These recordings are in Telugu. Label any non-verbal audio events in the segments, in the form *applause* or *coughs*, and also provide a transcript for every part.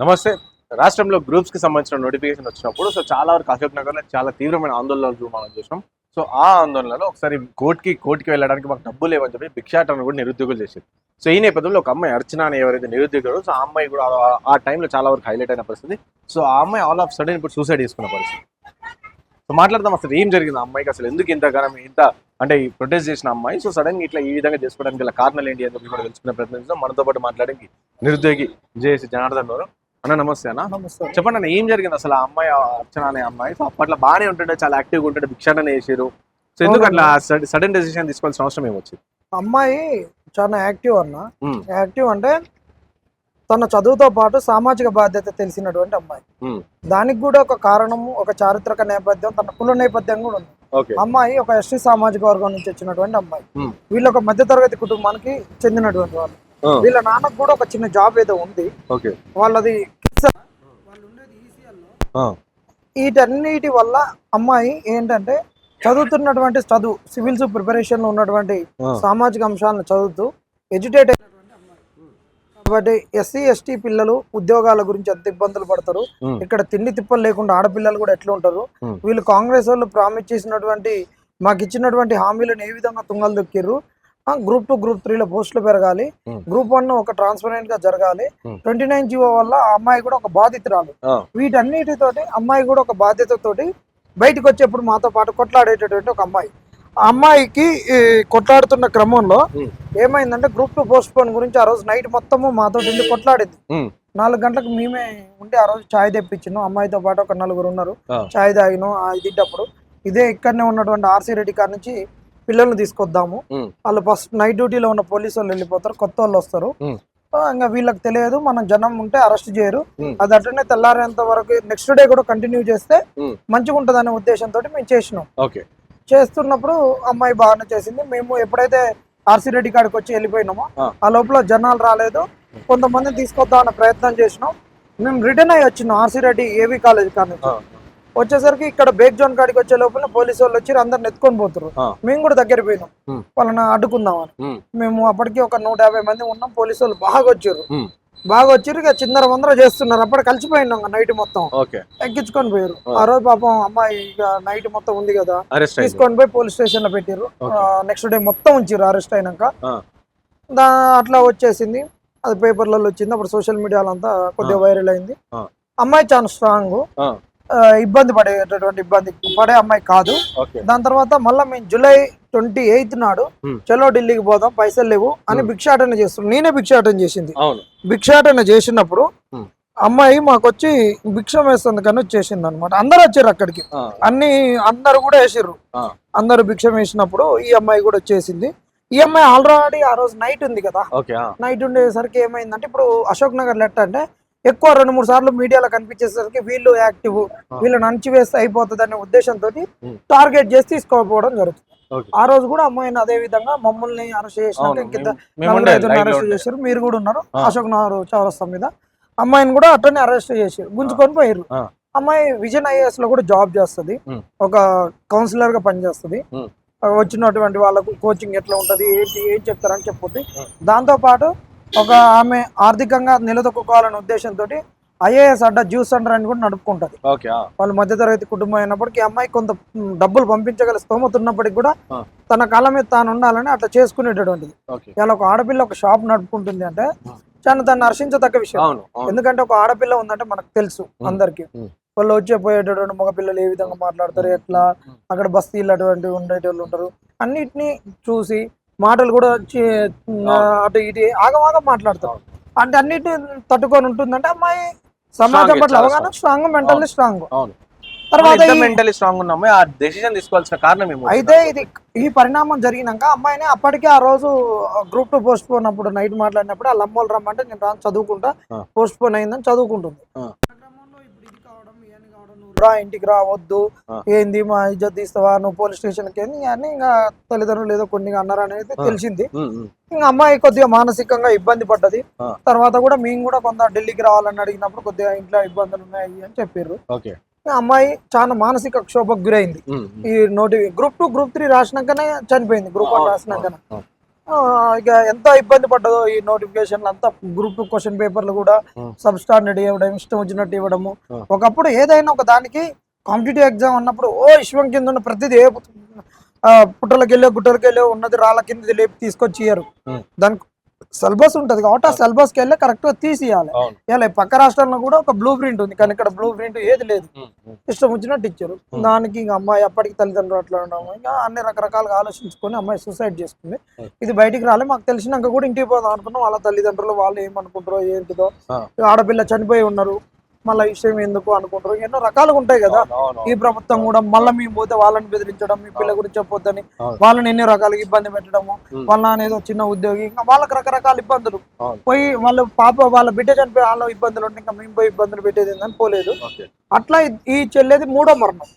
నమస్తే. రాష్ట్రంలో గ్రూప్స్కి సంబంధించిన నోటిఫికేషన్ వచ్చినప్పుడు సో చాలా వరకు అశోక్ నగర్లో చాలా తీవ్రమైన ఆందోళనలు మనం చూసాం సో ఆ ఆందోళనలో ఒకసారి కోర్టుకి కోర్టుకి వెళ్ళడానికి మాకు డబ్బులు లేవని చెప్పి భిక్షాటన కూడా నిరుద్యోగులు చేసింది సో ఈ నేపథ్యంలో ఒక అమ్మాయి అర్చన అని ఎవరైతే నిరుద్యోగులు సో ఆ అమ్మాయి కూడా ఆ- టైంలో చాలా వరకు హైలైట్ అయిన పరిస్థితి. సో ఆ అమ్మాయి ఆల్ ఆఫ్ సడన్ ఇప్పుడు సూసైడ్ చేసుకున్న పరిస్థితి. సో మాట్లాడదాం అసలు ఏం జరిగింది ఆ అమ్మాయికి? అసలు ఎందుకు ఇంత కాలం ఇంత అంటే ఈ ప్రొటెస్ట్ చేసిన అమ్మాయి? సో సడన్ ఇట్లా ఈ విధంగా చేసుకోవడానికి గల కారణాలు ఏంటి అని చెప్పి కూడా తెలుసుకునే ప్రయత్నం మనతో పాటు మాట్లాడడానికి నిరుద్యోగి జేఏసీ జనార్దన్ గారు. అన్న నమస్తే అన్న. నమస్తే. చెప్పండి అన్న ఏం జరిగింది అసలు ఆ అమ్మాయి అర్చన అనే అమ్మాయి? సో అప్పట్లో బాగానే ఉంటుండే చాలా యాక్టివ్గా ఉంటుండే భిక్షాటన చేసారు సో ఎందుకు అట్లా సడన్ డెసిషన్ తీసుకోవాల్సిన అవసరం ఏమొచ్చింది? అమ్మాయి చాలా యాక్టివ్ అన్న. యాక్టివ్ అంటే తన చదువుతో పాటు సామాజిక బాధ్యత తెలిసినటువంటి అమ్మాయి. దానికి కూడా ఒక కారణము ఒక చారిత్రక నేపథ్యం తన కుల నేపథ్యం కూడా ఉంది. అమ్మాయి ఒక ఎస్టీ సామాజిక వర్గం నుంచి వచ్చినటువంటి అమ్మాయి. వీళ్ళు ఒక మధ్యతరగతి కుటుంబానికి చెందినటువంటి వాళ్ళు. వీళ్ళ నాన్నకు కూడా ఒక చిన్న జాబ్ ఏదో ఉంది. వాళ్ళది వాళ్ళు ఉండేది వీటన్నిటి వల్ల అమ్మాయి ఏంటంటే చదువుతున్నటువంటి చదువు సివిల్స్ ప్రిపరేషన్లో ఉన్నటువంటి సామాజిక అంశాలను చదువుతూ ఎడ్యుకేట్ అమ్మాయి కాబట్టి ఎస్సీ ఎస్టీ పిల్లలు ఉద్యోగాల గురించి ఎంత ఇబ్బందులు పడతారు. ఇక్కడ తిండి తిప్పలు లేకుండా ఆడపిల్లలు కూడా ఎట్లా ఉంటారు. వీళ్ళు కాంగ్రెస్ వాళ్ళు ప్రామిస్ చేసినటువంటి మాకు ఇచ్చినటువంటి హామీలను ఏ విధంగా తుంగలు దొక్కిర్రు? గ్రూప్ టూ గ్రూప్ త్రీలో పోస్టులు పెరగాలి. గ్రూప్ వన్ ఒక ట్రాన్స్పరెంట్గా జరగాలి. ట్వంటీ నైన్ జీవో వల్ల ఆ అమ్మాయి కూడా ఒక బాధితురాలు. వీటన్నిటితోటి అమ్మాయి కూడా ఒక బాధ్యతతోటి బయటకు వచ్చేప్పుడు మాతో పాటు కొట్లాడేటటువంటి ఒక అమ్మాయి. ఆ అమ్మాయికి కొట్లాడుతున్న క్రమంలో ఏమైందంటే గ్రూప్ టూ పోస్ట్ పోన్ గురించి ఆ రోజు నైట్ మొత్తము మాతో ఉండి కొట్లాడింది. నాలుగు గంటలకు మేమే ఉండి ఆ రోజు చాయ్ తెప్పించినాం. అమ్మాయితో పాటు ఒక నలుగురు ఉన్నారు. చాయ్ తాగినాం. తింటప్పుడు ఇదే ఇక్కడనే ఉన్నటువంటి ఆర్సీ రెడ్డి కాడ నుంచి పిల్లల్ని తీసుకొద్దాము. వాళ్ళు ఫస్ట్ నైట్ డ్యూటీలో ఉన్న పోలీసు వాళ్ళు వెళ్ళిపోతారు కొత్త వాళ్ళు వస్తారు. ఇంకా వీళ్ళకి తెలియదు మనం జనం ఉంటే అరెస్ట్ చేయరు. అది అట్లనే తెల్లారేంత వరకు నెక్స్ట్ డే కూడా కంటిన్యూ చేస్తే మంచిగా ఉంటుంది అనే ఉద్దేశంతో మేము చేసినాం. చేస్తున్నప్పుడు అమ్మాయి బాగానే చేసింది. మేము ఎప్పుడైతే ఆర్సీ రెడ్డి కాడికి వచ్చి వెళ్ళిపోయినామో ఆ. లోపల జనాలు రాలేదు. కొంతమందిని తీసుకొద్దాం అన్న ప్రయత్నం చేసినాం. మేము రిటర్న్ అయ్యి వచ్చినాం ఆర్సీ రెడ్డి ఏవి కాలేజ్ ఆ, వచ్చేసరికి ఇక్కడ బేక్ జోన్ కాడికి వచ్చే లోపల పోలీసు వాళ్ళు వచ్చి అందరిని ఎత్తుకొని పోతున్నారు ఆ. మేము కూడా దగ్గర పోయినాం. వాళ్ళని అడ్డుకుందామని. మేము అప్పటికి ఒక నూట యాభై మంది ఉన్నాం. పోలీసు వాళ్ళు బాగా వచ్చారు. బాగా వచ్చారు. ఇక చిందర వందర చేస్తున్నారు. అప్పుడు కలిసిపోయినాం నైట్ మొత్తం. ఎక్కించుకొని పోయారు. ఆ. రోజు పాపం అమ్మాయి ఇక నైట్ మొత్తం ఉంది కదా. తీసుకొని పోయి పోలీస్ స్టేషన్లో పెట్టారు. నెక్స్ట్ డే మొత్తం ఉంచారు అరెస్ట్ అయినాక. దా అట్లా వచ్చేసింది. అది పేపర్లలో వచ్చింది. అప్పుడు సోషల్ మీడియాలో అంతా కొద్దిగా వైరల్ అయింది. అమ్మాయి చాలా స్ట్రాంగ్. ఇబ్బంది పడేటటువంటి ఇబ్బంది పడే అమ్మాయి కాదు. దాని తర్వాత మళ్ళీ మేము జూలై ట్వంటీ ఎయిత్ నాడు. చలో ఢిల్లీకి పోదాం పైసలు లేవు అని. భిక్షాటన చేస్తున్నాం నేనే భిక్షాటన చేసింది. భిక్షాటన చేసినప్పుడు. అమ్మాయి మాకు వచ్చి భిక్షం వేస్తుంది కానీ వచ్చేసింది అనమాట అందరు వచ్చారు అక్కడికి. అన్ని అందరు కూడా వేసిర్రు. ఆ, అందరు భిక్షం వేసినప్పుడు ఈ అమ్మాయి కూడా వచ్చేసింది ఈ అమ్మాయి ఆల్రెడీ ఆ రోజు నైట్ ఉంది కదా. నైట్ ఉండేసరికి ఏమైందంటే ఇప్పుడు అశోక్ నగర్ లెట్ అంటే ఎక్కువ రెండు మూడు సార్లు మీడియాలో కనిపించేసరికి వీళ్ళు యాక్టివ్ వీళ్ళని అణచివేస్తే అయిపోతుంది అనే ఉద్దేశంతో. టార్గెట్ చేసి తీసుకోకపోవడం జరుగుతుంది ఆ రోజు కూడా అమ్మాయిని అదే విధంగా మమ్మల్ని అరెస్ట్లో అరెస్ట్. చేశారు మీరు కూడా ఉన్నారు. అశోక్ నగర్ చౌరస్తా మీద అమ్మాయిని కూడా అట్లనే అరెస్ట్ చేశారు గుంజుకొని పోయారు. అమ్మాయి విజన్ ఐఏఎస్లో కూడా జాబ్ చేస్తుంది. ఒక కౌన్సిలర్గా పనిచేస్తుంది వచ్చినటువంటి వాళ్ళకు కోచింగ్ ఎట్లా ఉంటది ఏంటి ఏం చెప్తారని చెప్పొద్ది. దాంతో పాటు ఒక ఆమె ఆర్థికంగా నిలదొక్కుకోవాలనే ఉద్దేశంతో ఐఏఎస్ అడ్డ జ్యూస్ సెంటర్ అని కూడా నడుపుకుంటది వాళ్ళు మధ్యతరగతి కుటుంబం అయినప్పటికీ అమ్మాయి కొంత డబ్బులు పంపించగల స్తోమత ఉన్నప్పటికీ కూడా. తన కాళ్ళ మీద తాను ఉండాలని అట్లా చేసుకునేటటువంటిది ఇలా ఒక ఆడపిల్ల ఒక షాప్ నడుపుకుంటుంది అంటే. చాలా దాన్ని హర్షించదగ్గ విషయం ఎందుకంటే ఒక ఆడపిల్ల ఉందంటే మనకు తెలుసు. అందరికి. వాళ్ళు వచ్చే పోయేటటువంటి మగపిల్లలు ఏ విధంగా మాట్లాడతారు ఎట్లా. అక్కడ బస్తీలు అటువంటివి ఉండేటోళ్ళు ఉంటారు అన్నిటినీ చూసి మాటలు కూడా ఆ, అటు ఇటు ఆగమాగం మాట్లాడతారు అవును. అంటే అన్నిటిని తట్టుకొని ఉంటుందంటే అమ్మాయి సమాజం పట్ల అవగాహన స్ట్రాంగ్ మెంటల్లీ స్ట్రాంగ్ తర్వాత మెంటలీ స్ట్రాంగ్ ఉన్నాము ఆ డెసిషన్ తీసుకోవాల్సిన కారణం అయితే ఇది ఈ పరిణామం జరిగినాక అమ్మాయిని అప్పటికే ఆ రోజు గ్రూప్ టూ పోస్ట్ పోన్ అప్పుడు నైట్ మాట్లాడినప్పుడు వాళ్ళ అమ్మోళ్ళు రమ్మంటే నేను రాను చదువుకుంటా. ఆ. పోస్ట్ పోన్ అయిందని చదువుకుంటుంది. ఆ. రా ఇంటికి రా వద్దు. ఏంది మా ఇజ్జత్ తీస్తావా? నువ్వు పోలీస్ స్టేషన్కి ఏంది అని ఇంకా తల్లిదండ్రులు ఏదో కొన్ని అన్నారు అనేది. తెలిసింది. ఇంకా అమ్మాయి కొద్దిగా మానసికంగా ఇబ్బంది పడ్డది. తర్వాత కూడా మేము కూడా కొంత ఢిల్లీకి రావాలని అడిగినప్పుడు కొద్దిగా ఇంట్లో ఇబ్బందులు ఉన్నాయి అని చెప్పారు అమ్మాయి చాలా మానసిక క్షోభకు గురైంది. ఈ నోటి గ్రూప్ టూ గ్రూప్ త్రీ రాసినాకనే చనిపోయింది. గ్రూప్ వన్ రాసినాకనే. ఇక ఎంత ఇబ్బంది పడ్డదో ఈ నోటిఫికేషన్ అంతా గ్రూప్ క్వశ్చన్ పేపర్లు కూడా. సబ్ స్టాండర్డ్ ఇవ్వడం ఇష్టం వచ్చినట్టు ఇవ్వడము. ఒకప్పుడు ఏదైనా ఒక దానికి కాంపిటేటివ్ ఎగ్జామ్ అన్నప్పుడు ఓ విశ్వం కింద ఉన్న ప్రతిదీ ఏ పుట్టలకి వెళ్ళో గుట్టలకి వెళ్ళో ఉన్నది రాళ్ళ కింద లేపి తీసుకొచ్చి ఇయ్యరు. దానికి సిలబస్ ఉంటుంది కాబట్టి ఆ సిలబస్కి వెళ్ళి కరెక్ట్గా తీసియాలి. ఇలా పక్క రాష్ట్రంలో కూడా ఒక బ్లూ ప్రింట్ ఉంది. కానీ ఇక్కడ బ్లూ ప్రింట్ ఏది లేదు. ఇష్టం వచ్చినట్టు ఇచ్చారు. దానికి ఇంకా అమ్మాయి అప్పటికి తల్లిదండ్రులు అట్లా ఉండడం ఇంకా అన్ని రకరకాలుగా ఆలోచించుకొని అమ్మాయి సూసైడ్ చేసుకుంది. ఇది బయటికి రాలే. మాకు తెలిసినాక కూడా ఇంటికి పోదాం అనుకున్నాం. వాళ్ళ తల్లిదండ్రులు వాళ్ళు ఏమనుకుంటారో ఏంటిదో. ఆడపిల్ల చనిపోయి ఉన్నారు. మళ్ళీ విషయం ఎందుకు అనుకుంటారు ఎన్నో రకాలుగా ఉంటాయి కదా ఈ ప్రభుత్వం కూడా మళ్ళీ మేము పోతే వాళ్ళని బెదిరించడం మీ పిల్ల గురించి చెప్పొద్దని. వాళ్ళని ఎన్ని రకాలుగా ఇబ్బంది పెట్టడము. వాళ్ళ అనేది చిన్న ఉద్యోగి ఇంకా వాళ్ళకి రకరకాల ఇబ్బందులు. పోయి వాళ్ళ పాప వాళ్ళ బిడ్డ చనిపోయి వాళ్ళ ఇబ్బందులు ఉంటే ఇంకా మేము పోయి ఇబ్బందులు పెట్టేది ఏందని పోలేదు. అట్లా ఈ- చెల్లేది మూడో మరణం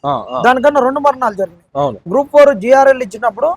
దానికన్నా రెండు మరణాలు జరిగినాయి గ్రూప్ ఫోర్ జిఆర్ఎల్ ఇచ్చినప్పుడు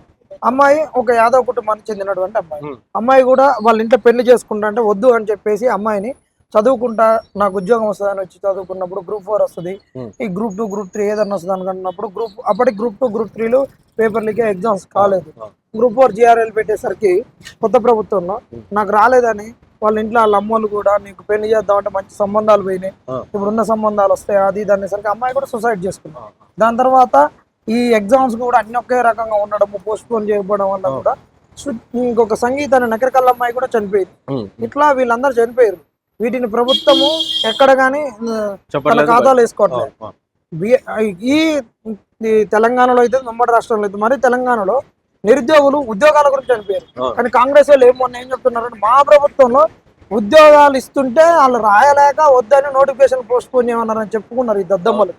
అమ్మాయి ఒక యాదవ్ కుటుంబానికి చెందినటువంటి అమ్మాయి. అమ్మాయి కూడా వాళ్ళ ఇంట్లో పెళ్ళి చేసుకుంటా అంటే వద్దు అని చెప్పేసి అమ్మాయిని చదువుకుంటా నాకు ఉద్యోగం వస్తుందని వచ్చి చదువుకున్నప్పుడు గ్రూప్ ఫోర్ వస్తుంది. ఈ గ్రూప్ టూ గ్రూప్ త్రీ ఏదన్నా వస్తుంది అనుకున్నప్పుడు గ్రూప్ అప్పటికి గ్రూప్ టూ గ్రూప్ త్రీలు పేపర్లకి ఎగ్జామ్స్ కాలేదు. గ్రూప్ ఫోర్ జిఆర్ఎల్ పెట్టేసరికి కొత్త ప్రభుత్వంలో. నాకు రాలేదని వాళ్ళ ఇంట్లో వాళ్ళ అమ్మోళ్ళు కూడా నీకు పెళ్ళి చేద్దాం అంటే మంచి సంబంధాలు పోయినాయి. ఆ. ఇప్పుడున్న సంబంధాలు వస్తాయి అది ఇది అనేసరికి అమ్మాయి కూడా సూసైడ్ చేసుకుంది. ఆ, దాని తర్వాత ఈ ఎగ్జామ్స్ కూడా అన్ని ఒకే రకంగా ఉండడం పోస్ట్ పోన్ చేయకపోవడం వల్ల. కూడా ఇంకొక సంగీత అనే నకరికల్ అమ్మాయి కూడా చనిపోయింది. ఇట్లా వీళ్ళందరూ చనిపోయారు. వీటిని ప్రభుత్వము ఎక్కడ కానీ తన ఖాతాలు వేసుకోవట్లేదు. ఈ తెలంగాణలో అయితే ఉమ్మడి రాష్ట్రంలో అయితే మరి తెలంగాణలో నిరుద్యోగులు ఉద్యోగాల గురించి అవును. కానీ కాంగ్రెస్ వాళ్ళు ఏం మొన్న ఏం చెప్తున్నారంటే మా ప్రభుత్వంలో ఉద్యోగాలు ఇస్తుంటే వాళ్ళు రాయలేక వద్దని నోటిఫికేషన్ పోస్ట్ పోన్ చేయమన్నారని చెప్పుకున్నారు ఈ దద్దమ్మలు.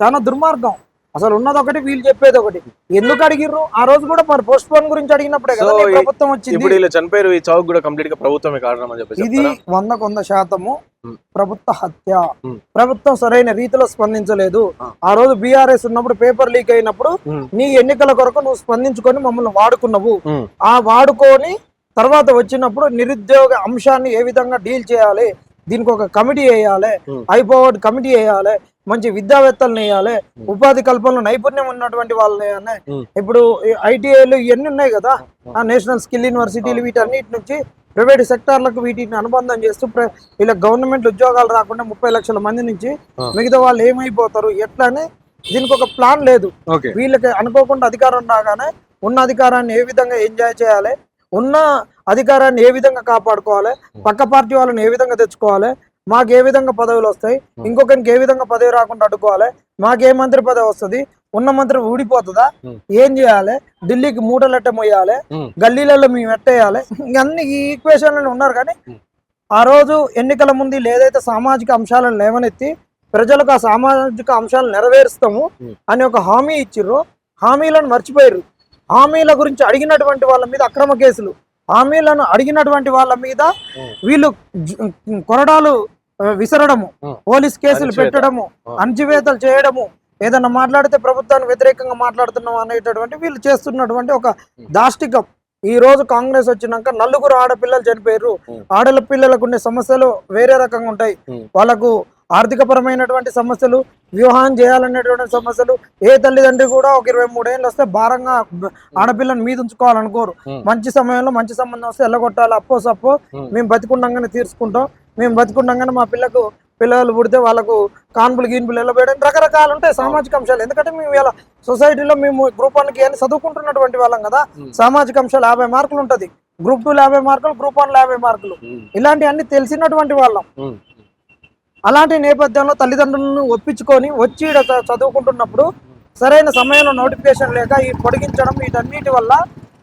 చాలా దుర్మార్గం. అసలు ఉన్నది ఒకటి వీళ్ళు చెప్పేది ఒకటి. ఎందుకు అడిగిర్రు? ఆ రోజు కూడా మరి పోస్ట్ పోన్ గురించి అడిగినప్పుడే కదా ప్రభుత్వం వచ్చింది. ఇప్పుడు వీళ్ళు చనిపోయారు ఈ చౌక్ కూడా కంప్లీట్గా ప్రభుత్వమే కారణం అని చెప్పేసి ఇది? వందకు వంద శాతము. ప్రభుత్వ హత్య. ప్రభుత్వం సరైన రీతిలో స్పందించలేదు. ఆ. రోజు బీఆర్ఎస్ ఉన్నప్పుడు పేపర్ లీక్ అయినప్పుడు నీ ఎన్నికల కొరకు నువ్వు స్పందించుకొని మమ్మల్ని వాడుకున్నావు. ఆ వాడుకొని తర్వాత వచ్చినప్పుడు నిరుద్యోగ అంశాన్ని ఏ విధంగా డీల్ చేయాలి? దీనికి ఒక కమిటీ వేయాలి. హైపవర్డ్ కమిటీ వేయాలి. మంచి విద్యావేత్తలను వేయాలి. ఉపాధి కల్పనలో నైపుణ్యం ఉన్నటువంటి వాళ్ళని వేయాలి. ఇప్పుడు ఐటీఐలు ఇవన్నీ ఉన్నాయి కదా. ఆ నేషనల్ స్కిల్ యూనివర్సిటీలు వీటన్నిటి నుంచి ప్రైవేట్ సెక్టార్లకు వీటిని అనుబంధం చేస్తూ వీళ్ళకి గవర్నమెంట్ ఉద్యోగాలు రాకుండా ముప్పై లక్షల మంది నుంచి. మిగతా వాళ్ళు ఏమైపోతారు? ఎట్లా అని దీనికి ఒక ప్లాన్ లేదు. వీళ్ళకి అనుకోకుండా అధికారం రాగానే ఉన్న అధికారాన్ని ఏ విధంగా ఎంజాయ్ చేయాలి? ఉన్న అధికారాన్ని ఏ విధంగా కాపాడుకోవాలి? పక్క పార్టీ వాళ్ళని ఏ విధంగా తెచ్చుకోవాలి? మాకు ఏ విధంగా పదవులు వస్తాయి? ఇంకొకరికి ఏ విధంగా పదవి రాకుండా అడ్డుకోవాలి? మాకు ఏ మంత్రి పదవి వస్తుంది? ఉన్న మంత్రి ఊడిపోతుందా. ఏం చేయాలి? ఢిల్లీకి మూటలు ఎట్ట మొయ్యాలి. గల్లీలలో మేము ఎట్టేయాలి? ఇవన్నీ ఈ ఉన్నారు కానీ. ఆ. రోజు ఎన్నికల ముందు ఏదైతే సామాజిక అంశాలను లేవనెత్తి ప్రజలకు ఆ సామాజిక అంశాలు నెరవేరుస్తాము. అని ఒక హామీ ఇచ్చిర్రు. హామీలను మర్చిపోయారు హామీల గురించి అడిగినటువంటి వాళ్ళ మీద అక్రమ కేసులు. హామీలను అడిగినటువంటి వాళ్ళ మీద. వీళ్ళు కొరడాలు విసరడము. పోలీస్ కేసులు. పెట్టడము. అణచివేతలు చేయడము ఏదన్నా మాట్లాడితే ప్రభుత్వానికి వ్యతిరేకంగా మాట్లాడుతున్నాం అనేటటువంటి వీళ్ళు చేస్తున్నటువంటి ఒక దాష్టికం ఈ రోజు కాంగ్రెస్ వచ్చినాక నలుగురు ఆడపిల్లలు చనిపోయారు. ఆడల పిల్లలకు ఉండే సమస్యలు వేరే రకంగా ఉంటాయి. వాళ్ళకు ఆర్థిక పరమైనటువంటి సమస్యలు వివాహం చేయాలనేటువంటి సమస్యలు ఏ తల్లిదండ్రి కూడా ఒక ఇరవై మూడేళ్ళు వస్తే భారంగా ఆడపిల్లని మీద ఉంచుకోవాలనుకోరు. మంచి సమయంలో మంచి సంబంధం వస్తే ఎల్లగొట్టాలి అప్పో సప్పో. మేము బతికుండంగానే తీర్చుకుంటాం మేము బతికుండంగానే మా పిల్లకు పిల్లలు పుడితే వాళ్ళకు కాన్పులు గీన్పులు వెళ్ళబోయడం రకరకాలు ఉంటాయి సామాజిక అంశాలు. ఎందుకంటే మేము ఇలా సొసైటీలో మేము గ్రూప్ వన్కి అని చదువుకుంటున్నటువంటి వాళ్ళం కదా. సామాజిక అంశాలు యాభై మార్కులు ఉంటుంది. గ్రూప్ టూ యాభై మార్కులు గ్రూప్ వన్ యాభై మార్కులు. ఇలాంటివన్నీ తెలిసినటువంటి వాళ్ళం. అలాంటి నేపథ్యంలో తల్లిదండ్రులను ఒప్పించుకొని వచ్చి చదువుకుంటున్నప్పుడు సరైన సమయంలో నోటిఫికేషన్ లేక ఈ పొడిగించడం వీటన్నిటి వల్ల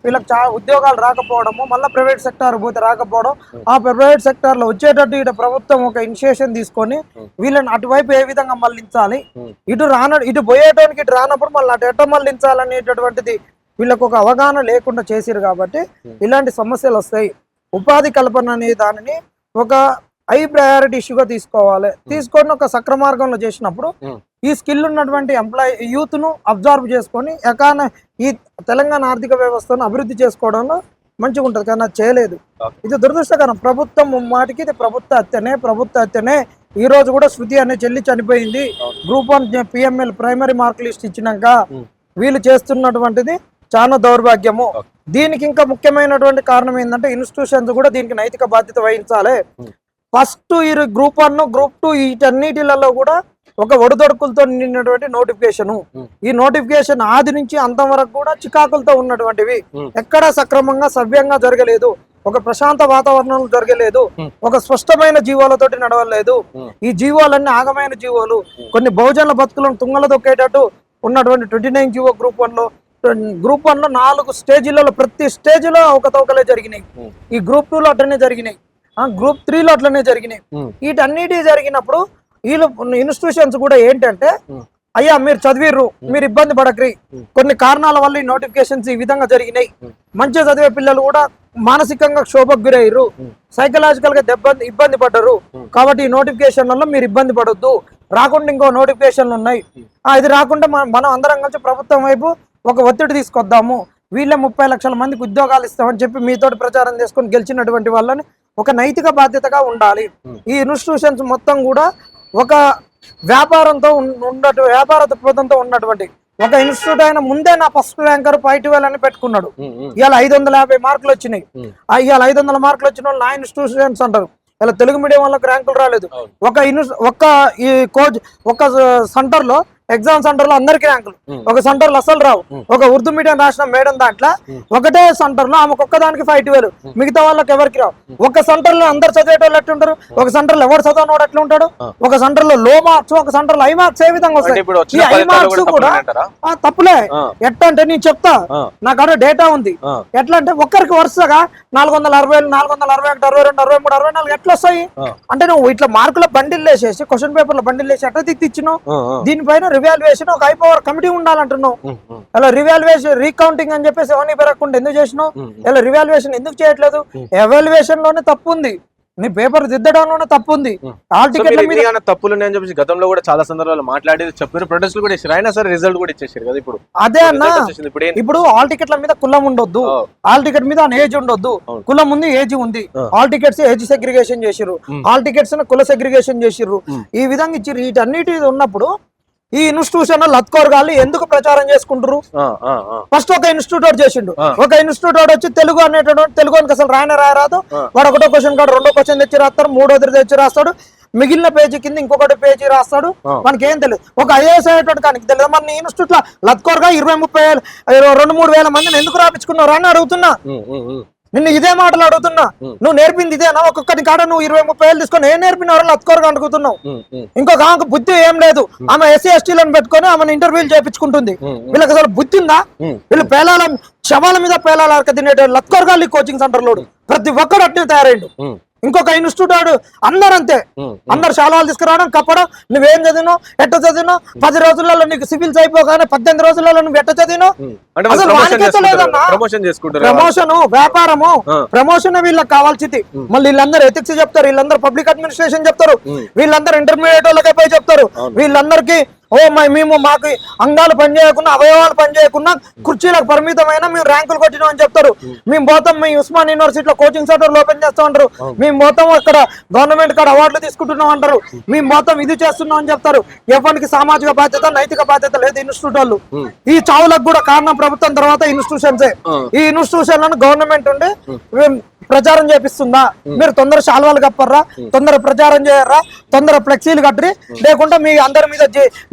వీళ్ళకి చా ఉద్యోగాలు రాకపోవడము మళ్ళీ ప్రైవేట్ సెక్టార్ పోతే రాకపోవడం ఆ ప్రైవేట్ సెక్టార్లో వచ్చేటట్టు ఇటు ప్రభుత్వం ఒక ఇనిషియేషన్ తీసుకొని వీళ్ళని అటువైపు ఏ విధంగా మళ్ళించాలి ఇటు రాన ఇటు పోయేటానికి ఇటు రానప్పుడు మళ్ళీ అటు ఎట్ట మళ్ళించాలనేటటువంటిది వీళ్ళకు ఒక అవగాహన లేకుండా చేసిరు కాబట్టి ఇలాంటి సమస్యలు వస్తాయి. ఉపాధి కల్పన అనే దానిని ఒక హై ప్రయారిటీ ఇష్యూగా తీసుకోవాలి. తీసుకొని ఒక సక్రమార్గంలో చేసినప్పుడు ఈ స్కిల్ ఉన్నటువంటి ఎంప్లాయీ యూత్ను అబ్జర్వ్ చేసుకొని ఎకాన ఈ తెలంగాణ ఆర్థిక వ్యవస్థను అభివృద్ధి చేసుకోవడంలో మంచిగా ఉంటుంది కానీ అది చేయలేదు. ఇది దురదృష్టకరం ప్రభుత్వం ముమ్మాటికి ఇది ప్రభుత్వ హత్యనే ప్రభుత్వ హత్యనే ఈ రోజు కూడా శృతి అనే చెల్లి చనిపోయింది. Group one PML primary mark list ఇచ్చినాక. వీళ్ళు చేస్తున్నటువంటిది చాలా దౌర్భాగ్యము. దీనికి ఇంకా ముఖ్యమైనటువంటి కారణం ఏంటంటే ఇన్స్టిట్యూషన్స్ కూడా దీనికి నైతిక బాధ్యత వహించాలి. ఫస్ట్ ఈ గ్రూప్ వన్ గ్రూప్ టూ వీటన్నిటిలలో కూడా ఒక ఒడిదొడుకులతో నిండినటువంటి నోటిఫికేషన్. ఈ నోటిఫికేషన్ ఆది నుంచి అంతం వరకు కూడా చికాకులతో ఉన్నటువంటివి. ఎక్కడ సక్రమంగా సవ్యంగా జరగలేదు ఒక ప్రశాంత వాతావరణంలో జరగలేదు. ఒక స్పష్టమైన జీవాలతోటి నడవలేదు. ఈ జీవాలన్నీ ఆగమైన జీవాలు కొన్ని బహుజనుల బతుకులను తుంగల దొక్కేటట్టు ఉన్నటువంటి ట్వంటీ నైన్ జీవో గ్రూప్ వన్లో గ్రూప్ వన్లో నాలుగు స్టేజీలలో ప్రతి స్టేజ్లో అవకతవకలే జరిగినాయి. ఈ గ్రూప్ టూ లో అట్లనే జరిగినాయి గ్రూప్ త్రీ లో అట్లనే జరిగినాయి. వీటన్నిటి జరిగినప్పుడు వీళ్ళు ఇన్స్టిట్యూషన్స్ కూడా ఏంటంటే. అయ్యా మీరు చదివిర్రు మీరు ఇబ్బంది పడక్రి. కొన్ని కారణాల వల్ల ఈ నోటిఫికేషన్స్ ఈ విధంగా జరిగినాయి. మంచిగా చదివే పిల్లలు కూడా మానసికంగా క్షోభకు గురయ్యారు. సైకలాజికల్గా దెబ్బ ఇబ్బంది పడ్డారు. కాబట్టి ఈ నోటిఫికేషన్లలో మీరు ఇబ్బంది పడొద్దు రాకుండా ఇంకో నోటిఫికేషన్లు ఉన్నాయి. ఆ, ఇది రాకుండా మన- మనం అందరం కలిసి ప్రభుత్వం వైపు ఒక ఒత్తిడి తీసుకొద్దాము వీళ్ళే ముప్పై లక్షల మందికి ఉద్యోగాలు ఇస్తామని చెప్పి మీతోటి ప్రచారం చేసుకొని గెలిచినటువంటి వాళ్ళని ఒక నైతిక బాధ్యతగా ఉండాలి. ఈ ఇన్స్టిట్యూషన్స్ మొత్తం కూడా ఒక వ్యాపారంతో ఉన్- ఉన్నట్టు వ్యాపార దృక్పథంతో ఉన్నటువంటి ఒక ఇన్స్టిట్యూట్ అయిన ముందే నా ఫస్ట్ ర్యాంకర్ ఫైవ్ ట్వెల్వ్ అని పెట్టుకున్నాడు. ఇవాళ ఐదు వందల యాభై మార్కులు వచ్చినాయి. ఇవాళ ఐదు వందల మార్కులు వచ్చిన వాళ్ళు నా ఇన్స్టిట్యూషన్స్ అంటారు. ఇలా తెలుగు మీడియం వాళ్ళకి ర్యాంకులు రాలేదు. ఒక ఇన్స్ ఒక్క ఈ కోచ్ ఒక సెంటర్లో ఎగ్జామ్ సెంటర్లో అందరికి ర్యాంకులు. ఒక సెంటర్లో అసలు రావు. ఒక ఉర్దూ మీడియం రాసిన మేడం దాంట్లో. ఒకటే సెంటర్లో ఆమెకు ఒక్కదానికి ఫైవ్ ట్వెల్వ్ మిగతా వాళ్ళకి ఎవరికి రావు? ఒక సెంటర్లో అందరు చదివేటోళ్ళు ఎట్లుంటారు? ఒక సెంటర్లో ఎవరు చదవనోడు ఎట్లా ఉంటాడు. ఒక సెంటర్లో లో మార్క్స్ ఒక సెంటర్లో హై మార్క్స్ ఏ విధంగా వస్తాయి? ఈ ఫలితాలు మార్క్స్ కూడా తప్పులే. ఎట్లా అంటే నేను చెప్తా. ఆ, నా కాడ డేటా ఉంది. ఎట్లా అంటే ఒక్కరికి వరుసగా నాలుగు వందల అరవై నాలుగు వందల అరవై ఒకటి అరవై రెండు అరవై మూడు అరవై నాలుగు ఎట్లా వస్తాయి? అంటే నువ్వు ఇట్లా మార్కుల బండిల్ వేసేసి క్వశ్చన్ పేపర్ల బండిల్ వేసి ఎట్లా తిచ్చినావు ఆ, ఆ. దీనిపైన రివాల్యుయేషన్ ఒక హై పవర్ కమిటీ ఉండాలంటున్నావు అలా రివాల్యుయేషన్ రీకౌంటింగ్ అని చెప్పేసి ఎవరిని పెరగకుండా ఎందుకు చేసినావు. ఇలా రివాల్యుయేషన్ ఎందుకు చేయట్లేదు. ఎవాల్యుయేషన్లోనే తప్పు ఉంది నీ పేపర్ దిద్దడంలోనే తప్పు ఉంది. ఆల్ టికెట్ల మీద తప్పులు చెప్పేసి గతంలో కూడా చాలా సందర్భాలు మాట్లాడి చెప్పారు ప్రొటెస్ట్లు కూడా ఇచ్చారు అయినా సరే రిజల్ట్ కూడా ఇచ్చేసారు కదా ఇప్పుడు అదే అన్న. ఇప్పుడు ఆల్ టికెట్ల మీద కులం ఉండొద్దు ఆల్ టికెట్ మీద ఏజ్ ఉండొద్దు. కులం ఉంది ఏజ్ ఉంది. ఆల్ టికెట్స్ ఏజ్ సెగ్రిగేషన్ చేసిర్రు. ఆల్ టికెట్స్ కుల సెగ్రిగేషన్ చేసిర్రు. ఈ విధంగా ఇచ్చిర్రు వీటన్నిటి ఉన్నప్పుడు ఈ ఇన్స్టిట్యూషన్ లత్కోర్ గాళ్ళు ఎందుకు ప్రచారం చేసుకుంటారు. ఫస్ట్ ఒక ఇన్స్టిట్యూట్ చేసిండు. ఒక ఇన్స్టిట్యూట్ వచ్చి తెలుగు అనేటువంటి తెలుగు అని అసలు రాయన రాయరాదు. వాడు ఒకటో క్వశ్చన్ కాదు రెండో క్వశ్చన్ తెచ్చి రాస్తాడు మూడోది తెచ్చి రాస్తాడు మిగిలిన పేజీ కింద ఇంకొకటి పేజీ రాస్తాడు. మనకి ఏం తెలియదు ఒక ఐఏఎస్ అయ్యేటువంటి కానీ తెలియదు మన ఇన్స్టిట్యూట్లో లత్కోర్గా ఇరవై ముప్పై వేలు రెండు మూడు వేల మందిని ఎందుకు రాపించుకున్నారు అని అడుగుతున్నా. నిన్ను ఇదే మాటలు అడుగుతున్నా. నువ్వు నేర్పింది ఇదేనా ఒక్కొక్కటి కాడ నువ్వు ఇరవై ముప్పై వేలు తీసుకొని ఏం నేర్పినవారు లత్కోర్గా అడుగుతున్నావు? ఉమ్, ఉమ్, ఇంకొక ఆమెకు బుద్ధి ఏం లేదు. ఆమె ఎస్సీ ఎస్టీలను పెట్టుకొని ఆమెను ఇంటర్వ్యూలు చేపించుకుంటుంది. వీళ్ళకి అసలు బుద్ధి ఉందా. వీళ్ళు పేలాల శవాల మీద పేలాల అరక తినేట లత్కోర్గాలి కోచింగ్ సెంటర్ లోడు. ప్రతి ఒక్కడు అట్నే తయారైండు. ఇంకొక ఇన్స్టిట్యూట్ వాడు అందరు అంతే అందరు శాలవాలు తీసుకురావడం కప్పడం. నువ్వేం చదివినావు ఎట్ట చదివినావు పది రోజులలో నీకు సివిల్స్ అయిపోగానే పద్దెనిమిది రోజులలో నువ్వు ఎట్ట చదివినావు అసలు ప్రమోషన్ వ్యాపారము. ప్రమోషన్ వీళ్ళకి కావాల్సింది. మళ్ళీ వీళ్ళందరూ ఎథిక్స్ చెప్తారు వీళ్ళందరూ పబ్లిక్ అడ్మినిస్ట్రేషన్ చెప్తారు. వీళ్ళందరూ ఇంటర్మీడియట్ వాళ్ళకే పోయి చెప్తారు. వీళ్ళందరికీ ఓ మై- మేము మాకు అంగాలు పనిచేయకుండా అవయవాలు పనిచేయకుండా కుర్చీలకు పరిమితమైన మేము ర్యాంకులు కొట్టినాం అని చెప్తారు. మేము పోతాం మీ ఉస్మాన్ యూనివర్సిటీలో కోచింగ్ సెంటర్లు ఓపెన్ చేస్తాం అంటారు. మేము పోతాం అక్కడ గవర్నమెంట్ కాడ అవార్డులు తీసుకుంటున్నాం అంటారు. మేము మొత్తం ఇది చేస్తున్నాం అని చెప్తారు. ఎవరికి సామాజిక బాధ్యత నైతిక బాధ్యత లేదు ఇన్స్టిట్యూట్ వాళ్ళు. ఈ చావులకు కూడా కారణం ప్రభుత్వం తర్వాత ఇన్స్టిట్యూషన్సే. ఈ ఇన్స్టిట్యూషన్లను గవర్నమెంట్ ఉండి ప్రచారం చేపిస్తుందా? మీరు తొందర శాల్వాలు కప్పర్రా? తొందర ప్రచారం చేయర్రా? తొందర ఫ్లెక్సీలు కట్టరి? లేకుంటే మీ అందరి మీద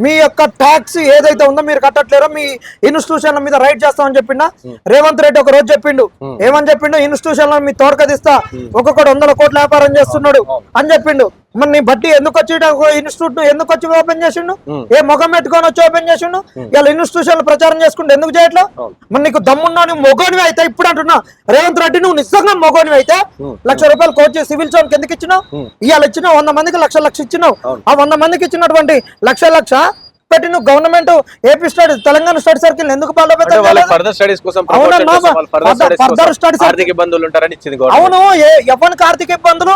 మీ యొక్క ట్యాక్స్ ఏదైతే ఉందో మీరు కట్టట్లేరో మీ ఇన్స్టిట్యూషన్ల మీద రైట్ చేస్తామని చెప్పిండా? రేవంత్ రెడ్డి ఒక రోజు చెప్పిండు. ఏమని చెప్పిండు? ఇన్స్టిట్యూషన్ల మీ తోడకదిస్తా ఒక్కొక్కడు వందల కోట్ల వ్యాపారం చేస్తున్నాడు అని చెప్పిండు. మరి నీ బట్టి ఎందుకు వచ్చి ఇన్స్టిట్యూట్ ఎందుకు వచ్చి ఓపెన్ చేసిండు. ఏ ముఖం పెట్టుకొని వచ్చి ఓపెన్ చేసిండు? ఇలా ఇన్స్టిట్యూషన్ ప్రచారం చేసుకుంటే ఎందుకు చేయట్లేదు. మరి నీకు దమ్మున్నా నువ్వు మొగోనివి అయితే ఇప్పుడు అంటున్నా. రేవంత్ రెడ్డి నువ్వు నిజంగా అయితే. లక్ష రూపాయలు కోచ్ సివిల్ జోన్ కిందకి ఇచ్చినావు. ఇవాళ ఇచ్చిన వంద మందికి లక్ష లక్ష ఇచ్చినావు. ఆ వంద మందికి ఇచ్చినటువంటి లక్ష లక్ష పెట్టి నువ్వు government AP study Telangana study circle ఎందుకు అవును ఎవరికి ఆర్థిక ఇబ్బందులు?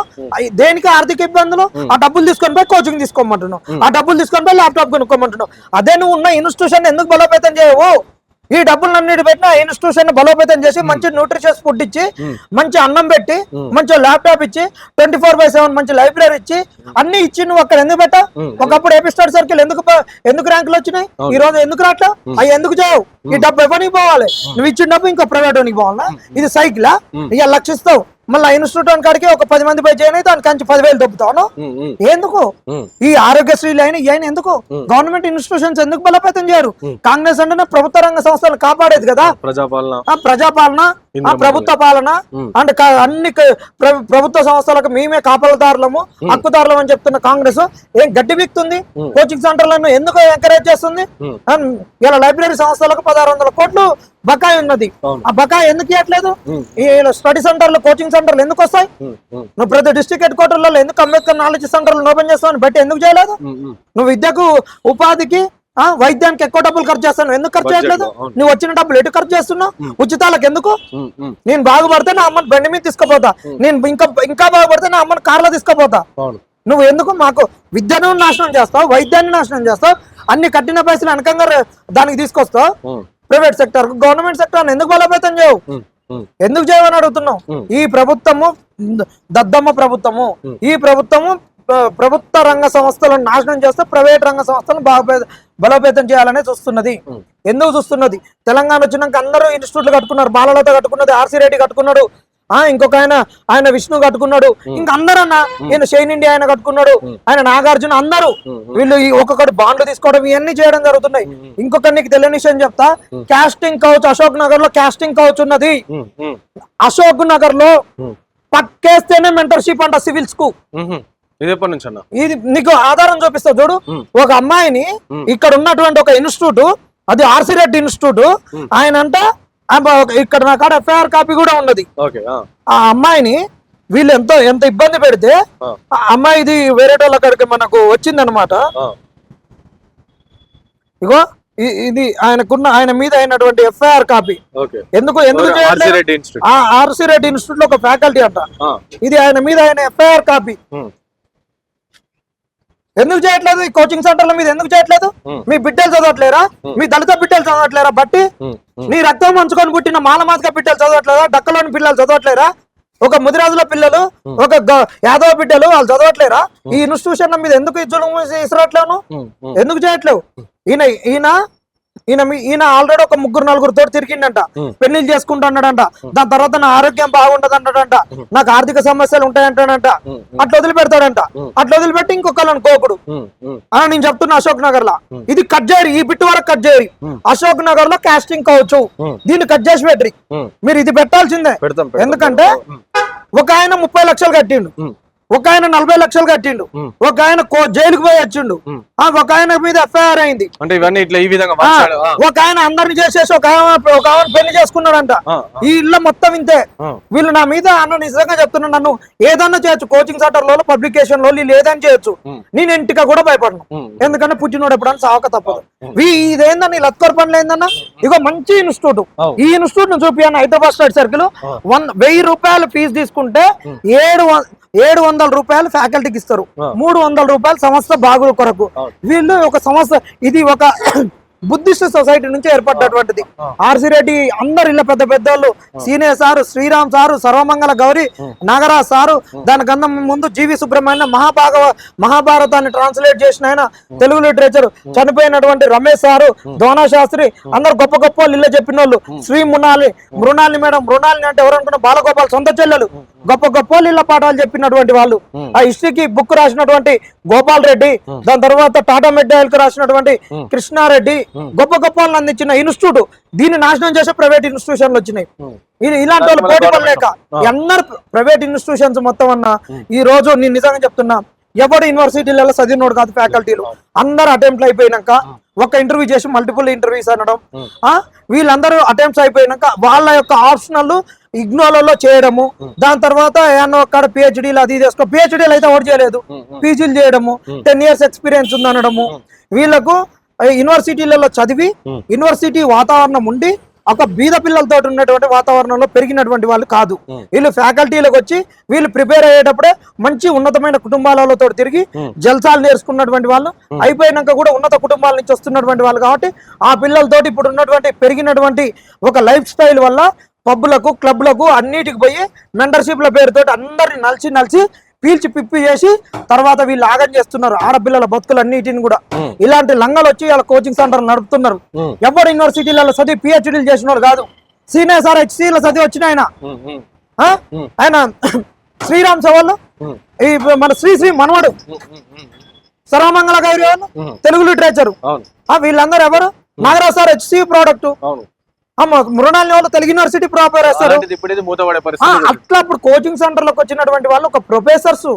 దేనికి ఆర్థిక ఇబ్బందులు? ఆ డబ్బులు తీసుకొని పోయి కోచింగ్ తీసుకోమంటున్నావు. ఆ డబ్బులు తీసుకొని పోయి ల్యాప్టాప్ కొనుక్కోమంటున్నావు. అదే నువ్వు ఉన్న ఇన్స్టిట్యూషన్ ఎందుకు బలోపేతం చేయవు? ఈ డబ్బులు అన్నిటి పెట్టిన ఇన్స్టిట్యూషన్ బలోపేతం చేసి మంచి న్యూట్రిషియస్ ఫుడ్ ఇచ్చి మంచి అన్నం పెట్టి మంచి ల్యాప్టాప్ ఇచ్చి ట్వంటీ ఫోర్ బై సెవెన్ మంచి లైబ్రరీ ఇచ్చి అన్ని ఇచ్చి నువ్వు అక్కడ ఎందుకు పెట్టా ఒకప్పుడు ఎపిస్టార్ సర్కిల్ ఎందుకు ఎందుకు ర్యాంకులు వచ్చినాయి? ఈ రోజు ఎందుకు రాట్లా అవి ఎందుకు చేయవు ఈ డబ్బు ఎవరికి పోవాలి? నువ్వు ఇచ్చిన డబ్బు ఇంకో ప్రైవేట్ పోవాలా? ఇది సైకిల్ ఇక లక్షిస్తావు. మళ్ళీ ఇన్స్టిట్యూట్ కాడికి ఒక పది మంది పై చేయని దానికి కంచి పదివేలు దొబ్బుతాను ఎందుకు. ఈ ఆరోగ్యశ్రీ లైన్ ఇవన్నీ ఎందుకు? గవర్నమెంట్ ఇన్స్టిట్యూషన్స్ ఎందుకు బలోపేతం చేయరు? కాంగ్రెస్ అంటే ప్రభుత్వ రంగ సంస్థలు కాపాడేది కదా? ప్రజాపాలన. ఆ ప్రజాపాలన ఆ ప్రభుత్వ పాలన క- అన్ని ప్రభుత్వ సంస్థలకు మేమే కాపలదారులము హక్కుదారులం అని చెప్తున్న కాంగ్రెస్. ఏం గడ్డి బిక్తుంది కోచింగ్ సెంటర్లను ఎందుకు ఎంకరేజ్ చేస్తుంది. అన్ ఇలా లైబ్రరీ సంస్థలకు పదహారు వందల కోట్లు బకాయి ఉన్నది. ఆ బకాయి ఎందుకు ఇవ్వట్లేదు. ఈ స్టడీ సెంటర్లు కోచింగ్ సెంటర్లు ఎందుకు వస్తాయి? నువ్వు ప్రతి డిస్ట్రిక్ట్ హెడ్ క్వార్టర్లలో ఎందుకు అంబేద్కర్ నాలెడ్జ్ సెంటర్లు ఓపెన్ చేస్తావు బట్టి ఎందుకు చేయలేదు. నువ్వు విద్యకు ఉపాధికి వైద్యానికి ఎక్కువ డబ్బులు ఖర్చు చేస్తాను ఎందుకు ఖర్చు చేయట్లేదు. నువ్వు వచ్చిన డబ్బులు ఎటు ఖర్చు చేస్తున్నావు? ఉచితాలకు ఎందుకు. నేను బాగుపడితే నా అమ్మని బండి మీద తీసుకుపోతా. నేను ఇంకా ఇంకా బాగుపడితే నా అమ్మని కార్లో తీసుకుపోతా. నువ్వు ఎందుకు మాకు విద్యను నాశనం చేస్తావు వైద్యాన్ని నాశనం చేస్తావు? అన్ని కట్టిన పైసలు వెనకంగా రే- దానికి తీసుకొస్తావు? ప్రైవేట్ సెక్టర్ గవర్నమెంట్ సెక్టర్ ఎందుకు బలోపేతం చేయవు. ఎందుకు చేయమని అడుగుతున్నావు. ఈ ప్రభుత్వము దద్దమ్మ ప్రభుత్వము ఈ ప్రభుత్వము ప్ర- ప్రభుత్వ రంగ సంస్థలను నాశనం చేస్తే ప్రైవేట్ రంగ సంస్థలను బలోపేతం చేయాలనే చూస్తున్నది. ఎందుకు చూస్తున్నది? తెలంగాణ వచ్చినాక అందరూ ఇన్స్టిట్యూట్లు కట్టుకున్నారు. బాలలత కట్టుకున్నది ఆర్సీ రెడ్డి కట్టుకున్నాడు. ఆ ఇంకొక ఆయన ఆయన విష్ణు కట్టుకున్నాడు. ఇంకా అందరూ అన్న ఈయన షైన్ ఇండియా ఆయన కట్టుకున్నాడు. ఆయన నాగార్జున అందరూ. వీళ్ళు ఈ ఒక్కొక్కటి బాండ్లు తీసుకోవడం ఇవన్నీ చేయడం జరుగుతున్నాయి. ఇంకొక నీకు తెలియని విషయం చెప్తా. కాస్టింగ్ కౌచ్ అశోక్ నగర్లో కాస్టింగ్ కౌచ్ ఉన్నది. అశోక్ నగర్లో. పక్కేస్తేనే మెంటర్షిప్ అంట సివిల్స్కు. ఇది ఎప్పటి నుంచి అన్న? ఇది నీకు ఆధారం చూపిస్తా చూడు. ఒక అమ్మాయిని ఇక్కడ ఉన్నటువంటి ఒక ఇన్స్టిట్యూట్ అది ఆర్సి రెడ్డి ఇన్స్టిట్యూట్. ఆయన అంట ఇక్కడ నా కాడ ఎఫ్ఐఆర్ కాపీ కూడా ఉన్నది. ఓకే ఆ, అమ్మాయిని వీళ్ళు ఎంతో ఎంత ఇబ్బంది పెడితే అమ్మాయి ఇది వేరే వాళ్ళ కాడికి మనకు వచ్చిందనమాట ఆ. ఇగో ఇది ఆయనకున్న ఆయన మీద అయినటువంటి ఎఫ్ఐఆర్ కాపీ. ఎందుకు ఎందుకు ఆర్సీ? రెడ్డి ఇన్స్టిట్యూట్. లో ఒక ఫ్యాకల్టీ అంట. ఇది ఆయన మీద ఆయన ఎఫ్ఐఆర్ కాపీ. ఎందుకు చేయట్లేదు? ఈ కోచింగ్ సెంటర్ల మీద ఎందుకు చేయట్లేదు. మీ బిడ్డలు చదవట్లేరా? మీ దళిత బిడ్డలు చదవట్లేరా? బట్టి. నీ రక్తం మంచుకొని పుట్టిన మాలమాదిక బిడ్డలు చదవట్లేరా డక్కలోని పిల్లలు చదవట్లేరా? ఒక ముదిరాజుల పిల్లలు ఒక యాదవ బిడ్డలు వాళ్ళు చదవట్లేరా? ఈ ఇన్స్టిట్యూషన్ మీద ఎందుకు ఇజ్జులు ఇసరట్లేను. ఎందుకు చేయట్లేవు? ఈయన ఈయన ఈయన మీ- ఈయన ఆల్రెడీ ఒక ముగ్గురు నలుగురు తోటి తిరిగిండంట. పెళ్ళిళ్ళు చేసుకుంటున్నాడంట. దాని తర్వాత నా ఆరోగ్యం బాగుంటది అంటాడంట నాకు ఆర్థిక సమస్యలు ఉంటాయంటాడంట. అట్లా వదిలిపెడతాడంట. అట్లా వదిలిపెట్టి ఇంకొకళ్ళని కోకుడు. అని నేను చెప్తున్నా అశోక్ నగర్ లా ఇది కట్ చేయరు. ఈ బిట్టు వరకు కట్ చేయరు. అశోక్ నగర్లో కాస్టింగ్ కావచ్చు దీన్ని కట్ చేసి పెట్టరి. మీరు ఇది పెట్టాల్సిందే. ఎందుకంటే ఒక ఆయన ముప్పై లక్షలు కట్టిండు. ఒక ఆయన నలభై లక్షలు కట్టిండు. ఒక ఆయన జైలుకు పోయి వచ్చిండు. ఆ, ఒక ఆయన మీద ఎఫ్ఐఆర్ అయింది. అంటే ఇవన్నీ ఇట్లా ఈ విధంగా ఒక ఆయన అందరిని చేసేసి ఒక ఒక ఆయన పెళ్ళి చేసుకున్నాడంట. ఈ ఇల్లు మొత్తం ఇంతే. వీళ్ళు నా మీద అన్న నిజంగా చెప్తున్నా నన్ను ఏదన్నా చేయొచ్చు. కోచింగ్ సెంటర్లో పబ్లికేషన్లో వీళ్ళు ఏదైనా చేయొచ్చు. నేను ఇంటికి కూడా భయపడను. ఎందుకంటే పుట్టినోడు ఎప్పుడన్నా సావక తప్పదు. వీ- ఇదేందన్న లత్కర్ పనులు ఏందన్న? ఇగో మంచి ఇన్స్టిట్యూట్. ఈ ఇన్స్టిట్యూట్ను చూపియాను హైదరాబాద్ స్టడీ సర్కిల్. వన్ వెయ్యి రూపాయలు ఫీజు తీసుకుంటే ఏడు ఏడు వందల రూపాయలు ఫ్యాకల్టీకి ఇస్తారు. మూడు వందల రూపాయలు సంస్థ బాగుల కొరకు. వీళ్ళు ఒక సంస్థ ఇది ఒక *coughs* బుద్ధిస్ట్ సొసైటీ నుంచి ఏర్పడ్డటువంటిది. ఆర్సి రెడ్డి అందరు ఇళ్ళ పెద్ద పెద్దోళ్ళు senior sir Sriram sir Sarvamangala Gauri Nagaraj sir దానికన్నా ముందు జీవి సుబ్రహ్మణ్య మహాభాగవ మహాభారతాన్ని ట్రాన్స్లేట్ చేసిన ఆయన తెలుగు లిటరేచర్. చనిపోయినటువంటి రమేష్ సారు దోనా శాస్త్రి అందరు గొప్ప గొప్ప వాళ్ళు ఇళ్ళ చెప్పిన వాళ్ళు శ్రీ మృణాలి మృణాలి మేడం మృణాలిని అంటే ఎవరనుకున్న బాలగోపాల్ సొంత చెల్లెలు. గొప్ప గొప్ప ఇళ్ళ పాఠాలు చెప్పినటువంటి వాళ్ళు. ఆ హిస్టరీకి బుక్ రాసినటువంటి గోపాల్ రెడ్డి దాని తర్వాత టాటా మెడ్డాయిల్ రాసినటువంటి కృష్ణారెడ్డి గొప్ప గొప్ప వాళ్ళని అందించిన ఇన్స్టిట్యూట్. దీన్ని నాశనం చేసే ప్రైవేట్ ఇన్స్టిట్యూషన్లు వచ్చినాయి. ఇది ఇలాంటి వాళ్ళు పోటీ పడలేక అందరు ప్రైవేట్ ఇన్స్టిట్యూషన్స్ మొత్తం అన్న ఈ రోజు నేను నిజంగా చెప్తున్నా ఎవడు యూనివర్సిటీలలో చదివినోడు కాదు ఫ్యాకల్టీలు. అందరు అటెంప్ట్లు అయిపోయినాక ఒక ఇంటర్వ్యూ చేసి మల్టిపుల్ ఇంటర్వ్యూస్ అనడం ఆ? వీళ్ళందరూ అటెంప్ట్స్ అయిపోయినాక వాళ్ళ యొక్క ఆప్షనల్ ఇగ్నోలలో చేయడము దాని తర్వాత ఏమన్నా ఒక్కడ పిహెచ్డీలు అది చేసుకో పిహెచ్డీలు అయితే ఒకటి చేయలేదు. పీజీలు చేయడము టెన్ ఇయర్స్ ఎక్స్పీరియన్స్ ఉంది అనడము వీళ్ళకు యూనివర్సిటీలలో చదివి యూనివర్సిటీ వాతావరణం ఉండి ఒక బీద పిల్లలతో ఉన్నటువంటి వాతావరణంలో పెరిగినటువంటి వాళ్ళు కాదు. వీళ్ళు ఫ్యాకల్టీలకు వచ్చి వీళ్ళు ప్రిపేర్ అయ్యేటప్పుడే మంచి ఉన్నతమైన కుటుంబాలతో తిరిగి. జల్సాలు నేర్చుకున్నటువంటి వాళ్ళు అయిపోయినాక కూడా ఉన్నత కుటుంబాల నుంచి వస్తున్నటువంటి వాళ్ళు కాబట్టి ఆ పిల్లలతోటి ఇప్పుడు ఉన్నటువంటి పెరిగినటువంటి ఒక లైఫ్ స్టైల్ వల్ల పబ్బులకు క్లబ్లకు అన్నిటికి పోయి మెంటర్షిప్ల పేరుతోటి అందరిని నలిచి నలిచి పీల్చి పిప్పి చేసి తర్వాత వీళ్ళు ఆగం చేస్తున్నారు ఆడపిల్లల బతుకులు అన్నిటిని కూడా. ఇలాంటి లంగలు వచ్చి వాళ్ళ కోచింగ్ సెంటర్ నడుపుతున్నారు. ఎవరు యూనివర్సిటీలలో చదివి పిహెచ్డీలు చేసినోడు కాదు. సీనియర్ సార్ హెచ్సీలో చదివి వచ్చిన ఆయన. ఆయన *coughs* శ్రీరామ్ సవాళ్ళు ఈ మన శ్రీ శ్రీ మనవడు. సర్వమంగళ గౌరి. తెలుగు లిటరేచర్. వీళ్ళందరూ ఎవరు? నాగరాజ్ సార్ హెచ్సి ప్రోడక్ట్ అవును మృణాలి వాళ్ళు తెలుగు యూనివర్సిటీ ప్రాపర్ వేస్తారు ఇప్పుడు అట్లా అప్పుడు కోచింగ్ సెంటర్లకు వచ్చినటువంటి వాళ్ళు ఒక ప్రొఫెసర్స్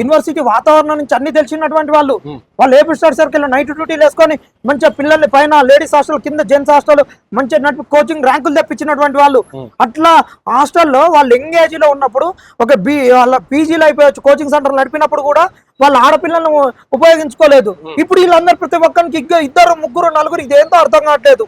యూనివర్సిటీ వాతావరణం నుంచి అన్ని తెలిసినటువంటి వాళ్ళు. వాళ్ళు ఏపీ స్టార్ సర్కిల్ నైట్ డ్యూటీలు వేసుకొని మంచిగా పిల్లల్ని పైన లేడీస్ హాస్టల్ కింద జెంట్స్ హాస్టల్ మంచిగా నడిపి కోచింగ్ ర్యాంకులు తెప్పించినటువంటి వాళ్ళు. అట్లా హాస్టల్లో వాళ్ళు యంగ్ ఏజ్లో ఉన్నప్పుడు ఒక బి వాళ్ళ పీజీలో అయిపోయచ్చు కోచింగ్ సెంటర్ నడిపినప్పుడు కూడా వాళ్ళ ఆడపిల్లలను ఉపయోగించుకోలేదు. ఇప్పుడు వీళ్ళందరూ ప్రతి ఒక్కరికి ఇద్దరు ముగ్గురు నలుగురు ఇదేంతో అర్థం కావట్లేదు.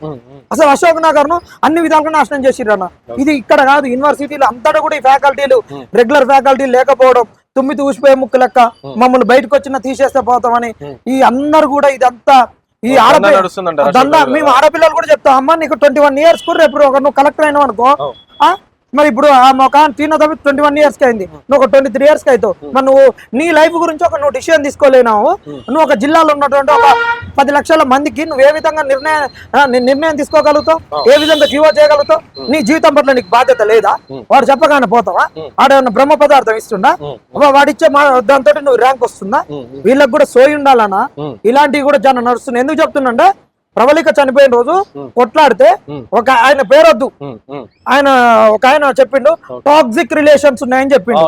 అసలు అశోక్ నగర్ను అన్ని విధాలుగా నాశనం చేసిరన్న ఇది ఇక్కడ కాదు యూనివర్సిటీలు అంతటా కూడా ఈ ఫ్యాకల్టీలు. రెగ్యులర్ ఫ్యాకల్టీ లేకపోవడం తుమ్మి తూసిపోయే ముక్కు లెక్క. మమ్మల్ని బయటకు వచ్చిన తీసేస్తే పోతామని. ఈ అందరు కూడా ఇదంతా ఈ ఆడపిల్ల మేము ఆడపిల్లలు కూడా చెప్తాం అమ్మ నీకు ట్వంటీ వన్ ఇయర్స్ కూడా రేపు ఒక నువ్వు కలెక్టర్ అయినావు అనుకో? మరి ఇప్పుడు ఆ ఒక టీనా తప్పి ట్వంటీ వన్ ఇయర్స్కి అయింది. నువ్వు ఒక ట్వంటీ త్రీ ఇయర్స్కి అవుతావు మరి నువ్వు నీ లైఫ్ గురించి ఒక నువ్వు డిసిషన్ తీసుకోలేనావు. నువ్వు ఒక జిల్లాలో ఉన్నటువంటి ఒక పది లక్షల మందికి నువ్వు ఏ విధంగా నిర్ణయం నిర్ణయం తీసుకోగలుగుతావు? ఏ విధంగా జీవో చేయగలుగుతావు? నీ జీవితం పట్ల నీకు బాధ్యత లేదా? వాడు చెప్పగానే పోతావా? ఆడేమన్నా బ్రహ్మ పదార్థం ఇస్తుండా వాడిచ్చే దాంతో నువ్వు ర్యాంక్ వస్తుందా? వీళ్ళకి కూడా సోయి ఉండాలనా? ఉమ్. ఇలాంటివి కూడా జనం నడుస్తున్నాయి ఎందుకు చెప్తున్నా ప్రబలిక చనిపోయిన రోజు. కొట్లాడితే. ఒక ఆయన పేరొద్దు. ఆయన ఒక ఆయన చెప్పిండు టాక్సిక్ రిలేషన్స్ ఉన్నాయని చెప్పిండు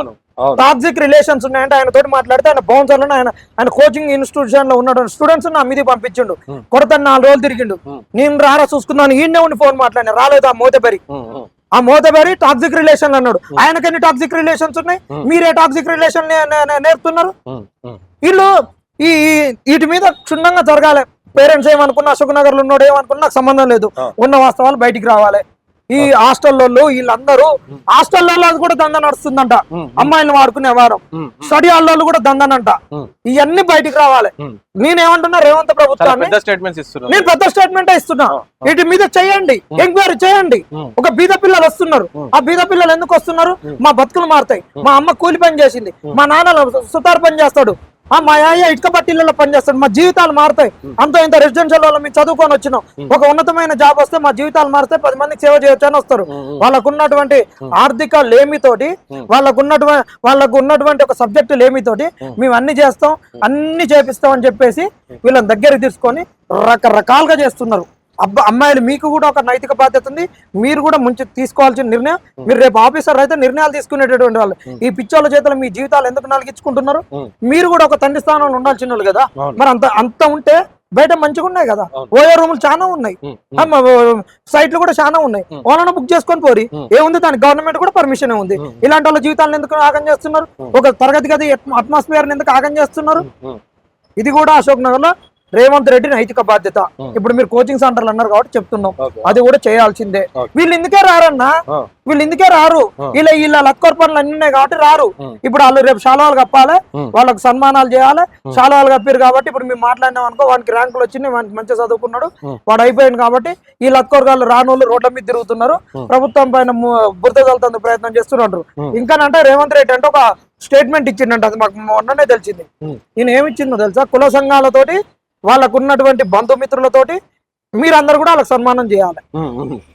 టాక్సిక్ రిలేషన్స్ ఉన్నాయంటే ఆయన తోటి మాట్లాడితే ఆయన బౌన్సర్లను ఆయన ఆయన కోచింగ్ ఇన్స్టిట్యూషన్లో ఉన్న స్టూడెంట్స్ నా మీది పంపించిండు. కొడతాను నాలుగు రోజులు తిరిగిండు. నేను రారా చూసుకున్నాను ఈయనే ఉండి ఫోన్ మాట్లాడినా రాలేదు ఆ మోతబరి. ఆ మోతబరి టాక్సిక్ రిలేషన్ అన్నాడు ఆయనకి ఎన్ని టాక్సిక్ రిలేషన్స్ ఉన్నాయి. మీరే టాక్సిక్ రిలేషన్ నేర్పుతున్నారు. వీళ్ళు ఈ- వీటి మీద క్షుణ్ణంగా జరగాలి పేరెంట్స్ ఏమనుకున్నా అశోక్ నగర్లో ఉన్నాడు ఏమనుకున్నా నాకు సంబంధం లేదు. ఉన్న వాస్తవాలు బయటికి రావాలి. ఈ హాస్టల్లో వీళ్ళందరూ హాస్టల్లో కూడా దంద నడుస్తుందంట. అమ్మాయిలను వాడుకునే వారం. స్టడీ హాల్లో కూడా దందనంట. ఇవన్నీ బయటికి రావాలి. నేనేమంటున్నా రేవంత్ ప్రభుత్వాన్ని నేను పెద్ద స్టేట్మెంట్ ఇస్తున్నా. వీటి మీద చేయండి. ఎంక్వైరీ చేయండి. ఒక బీద పిల్లలు వస్తున్నారు. ఆ బీద పిల్లలు ఎందుకు వస్తున్నారు? మా బతుకులు మారుతాయి. మా అమ్మ కూలి పని చేసింది. మా నాన్న సుతారు పని చేస్తాడు. మా అయ్య ఇటుక పట్టిళ్ళలో పని చేస్తాడు మా జీవితాలు మారుతాయి. అంత ఇంత రెసిడెన్షియల్ వాళ్ళు మేము చదువుకొని వచ్చినాం. ఒక ఉన్నతమైన జాబ్ వస్తే మా జీవితాలు మారితే పది మందికి సేవ చేయొచ్చు అని వస్తారు. వాళ్ళకు ఉన్నటువంటి ఆర్థిక లేమితోటి వాళ్ళకు ఉన్నటువంటి వాళ్ళకు ఉన్నటువంటి ఒక సబ్జెక్ట్ లేమితోటి మేము అన్ని చేస్తాం. అన్ని చేపిస్తాం అని చెప్పేసి వీళ్ళని దగ్గరికి తీసుకొని రకరకాలుగా చేస్తున్నారు. అబ్బా అమ్మాయిలు మీకు కూడా ఒక నైతిక బాధ్యత ఉంది. మీరు కూడా ముంచి తీసుకోవాల్సిన నిర్ణయం. మీరు రేపు ఆఫీసర్ అయితే నిర్ణయాలు తీసుకునేటటువంటి వాళ్ళు. ఈ పిచ్చోళ్ళ చేతులు మీ జీవితాలు ఎందుకు నలిగించుకుంటున్నారు. మీరు కూడా ఒక తండ్రి స్థానంలో ఉండాల్సిన వాళ్ళు కదా. మరి అంత అంత ఉంటే బయట మంచిగా ఉన్నాయి కదా. ఓయో రూములు చాలా ఉన్నాయి. సైట్లు కూడా చాలా ఉన్నాయి. ఓనర్ బుక్ చేసుకొని పోరి. ఏముంది దానికి? గవర్నమెంట్ కూడా పర్మిషన్ ఉంది. ఇలాంటి వాళ్ళ జీవితాలను ఎందుకు ఆగం చేస్తున్నారు. ఒక తరగతి గది అట్మాస్ఫియర్ ఎందుకు ఆగం చేస్తున్నారు? ఇది కూడా అశోక్ నగర్లో రేవంత్ రెడ్డి నైతిక బాధ్యత. ఇప్పుడు మీరు కోచింగ్ సెంటర్లు అన్నారు కాబట్టి చెప్తున్నాం. అది కూడా చేయాల్సిందే. వీళ్ళు ఇందుకే రారన్నా వీళ్ళు ఇందుకే రారు. వీళ్ళ వీళ్ళ లక్కర్ పనులు అన్ని ఉన్నాయి కాబట్టి రారు. ఇప్పుడు వాళ్ళు రేపు శాలవాలు కప్పాలి. వాళ్ళకి సన్మానాలు చేయాలి శాలవాలు కప్పారు కాబట్టి ఇప్పుడు మేము మాట్లాడినాం అనుకో వానికి ర్యాంకులు వచ్చినాయి వానికి మంచిగా చదువుకున్నాడు. వాడు అయిపోయింది కాబట్టి ఈ లక్కర్ గాళ్ళు రానోళ్ళు రోడ్ల మీద తిరుగుతున్నారు. ప్రభుత్వం పైన బురద చల్లుతుంది ప్రయత్నం చేస్తున్నారు. ఇంకానంటే రేవంత్ రెడ్డి అంటే ఒక స్టేట్మెంట్ ఇచ్చిండంట అది మాకు మొన్ననే తెలిసింది. ఈయన ఏమి ఇచ్చిందో తెలుసా కుల సంఘాలతోటి వాళ్ళకు ఉన్నటువంటి బంధుమిత్రులతోటి మీరందరూ కూడా వాళ్ళకి సన్మానం చేయాలి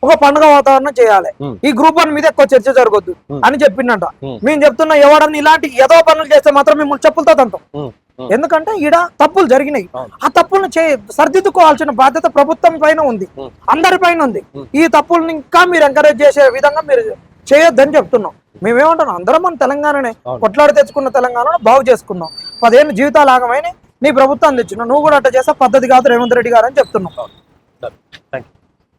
ఒక పండుగ వాతావరణం చేయాలి. ఈ గ్రూప్ వన్ మీద ఎక్కువ చర్చ జరగొద్దు. అని చెప్పిండంట. మేము చెప్తున్నా ఎవడన్నా ఇలాంటి ఏదో పనులు చేస్తే మాత్రం మిమ్మల్ని చెప్పులతో తంతాం ఉమ్. ఎందుకంటే ఈడ తప్పులు జరిగినాయి. ఆ తప్పులను చే సరిదిద్దుకోవాల్సిన బాధ్యత ప్రభుత్వం పైన ఉంది. అందరి పైన ఉంది. ఈ తప్పుల్ని ఇంకా మీరు ఎంకరేజ్ చేసే విధంగా మీరు చేయొద్దని చెప్తున్నాం మేమేమంటున్నాం అందరం మన తెలంగాణనే. కొట్లాడి తెచ్చుకున్న తెలంగాణను బాగు చేసుకున్నాం పదేళ్ళు జీవితాలు ఆగమైన నీ ప్రభుత్వం తెచ్చిన నువ్వు కూడా అట్లా చేస్తే పద్ధతి కాదు రేవంత్ రెడ్డి గారు అని చెప్తున్నావు. Thank you